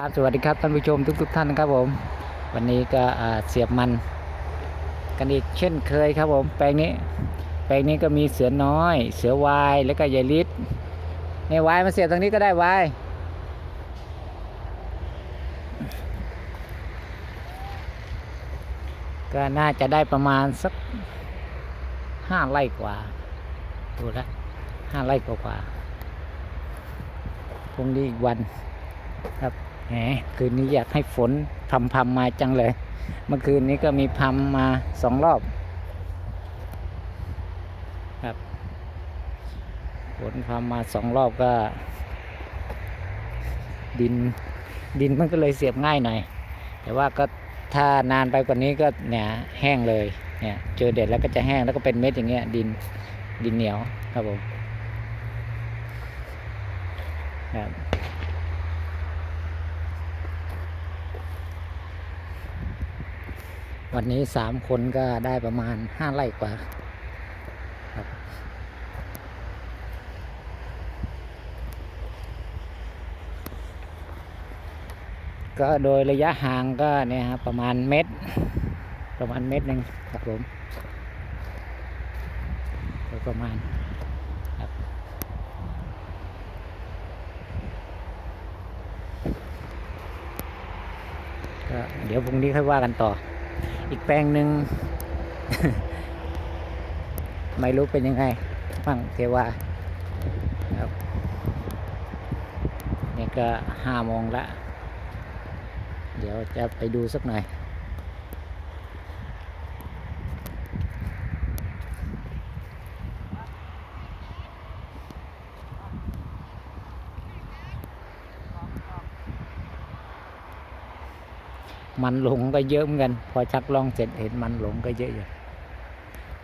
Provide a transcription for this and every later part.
ครับสวัสดีครับท่านผู้ชมทุกๆท่านนะครับผม วันนี้ก็เสียบมัน กันอีกเช่นเคยครับผม แปลงนี้ แปลงนี้ก็มีเสือน้อย เสือวายแล้วก็ยายลิศในวายมาเสียบตรงนี้ก็ได้วายก็น่าจะได้ประมาณสักห้าไร่กว่าดูแลวห้าไร่กว่ากว่าพรุ่งนี้อีกวันครับ แหมคืนนี้อยากให้ฝนพำพำมาจังเลย เมื่อคืนนี้ก็มีพำมาสองรอบ ครับฝนพำมาสองรอบก็ ดินดินมันก็เลยเสียบง่ายหน่อย แต่ว่าก็ถ้านานไปกว่านี้ก็เนี่ยแห้งเลยเนี่ยเจอเด็ดแล้วก็จะแห้งแล้วก็เป็นเม็ดอย่างเงี้ยดินดินเหนียวครับผมครับ วันนี้สามคนก็ได้ประมาณห้าไร่กว่าครับก็โดยระยะห่างก็เนี่ยครับประมาณเม็ดประมาณเม็ดหนึ่งครับผมโดยประมาณครับก็เดี๋ยวพรุ่งนี้ค่อยว่ากันต่อ อีกแปลงหนึ่งไม่รู้เป็นยังไงฟังเทวาครับนี่ก็ห้าโมงละ เดี๋ยวจะไปดูสักหน่อย มันหลงก็เยอะเหมือนกัน พอชักลองเสร็จเห็นมันหลงก็เยอะอยู่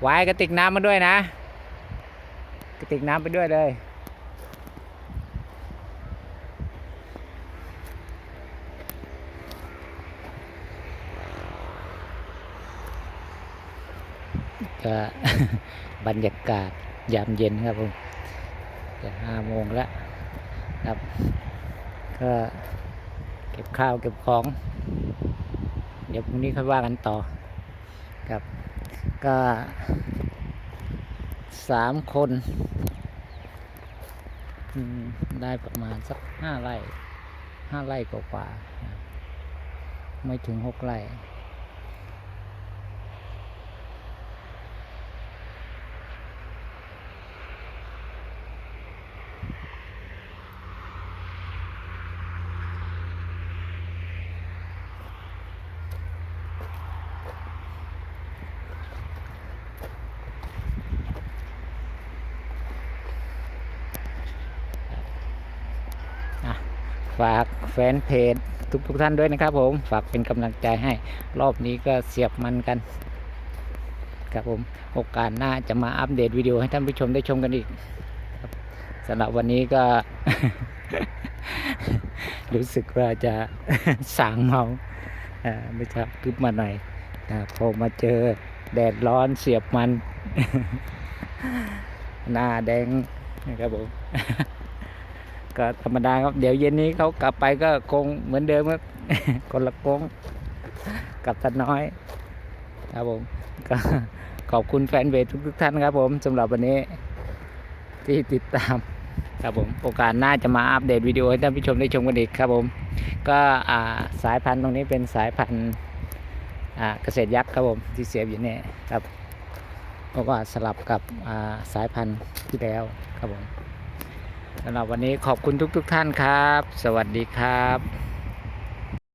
ไว้กระติกน้ำมาด้วยนะ กระติกน้ำไปด้วยเลย ก็บรรยากาศยามเย็นครับผมจะห้าโมงแล้วครับก็ ก็บข้าวเก็บของ เดี๋ยวพรุ่งนี้ค่อยว่ากันต่อครับก็สามคน ได้ประมาณสักห้าไร่ห้าไร่กว่า ไม่ถึงหกไร่ ฝากแฟนเพจทุกทุกๆท่านด้วยนะครับผม ฝากเป็นกำลังใจให้ รอบนี้ก็เสียบมันกัน ครับผม โอกาสหน้าจะมาอัปเดตวิดีโอให้ท่านผู้ชมได้ชมกันอีกสำหรับวันนี้ก็ รู้สึกว่าจะสางเมาไม่ชักกึบมาหน่อยพอมาเจอแดดร้อนเสียบมัน หน้าแดงนะครับผม ก็ธรรมดาครับ เดี๋ยวเย็นนี้เขากลับไปก็คงเหมือนเดิมครับคนละกงกับท่านน้อย ครับผมก็ขอบคุณแฟนเวททุกๆท่านครับผมสำหรับวันนี้ที่ติดตามครับผมโอกาสหน้าจะมาอัปเดตวิดีโอให้ท่านผู้ชมได้ชมกันอีกครับผม ก็สายพันธุ์ตรงนี้เป็นสายพันธุ์เกษตรยักษ์ครับผมที่เสียบอยู่เนี่ยครับเพราะว่าสลับกับสายพันธุ์ที่แล้วครับผม สำหรับวันนี้ขอบคุณทุก ๆทท่านครับ สวัสดีครับ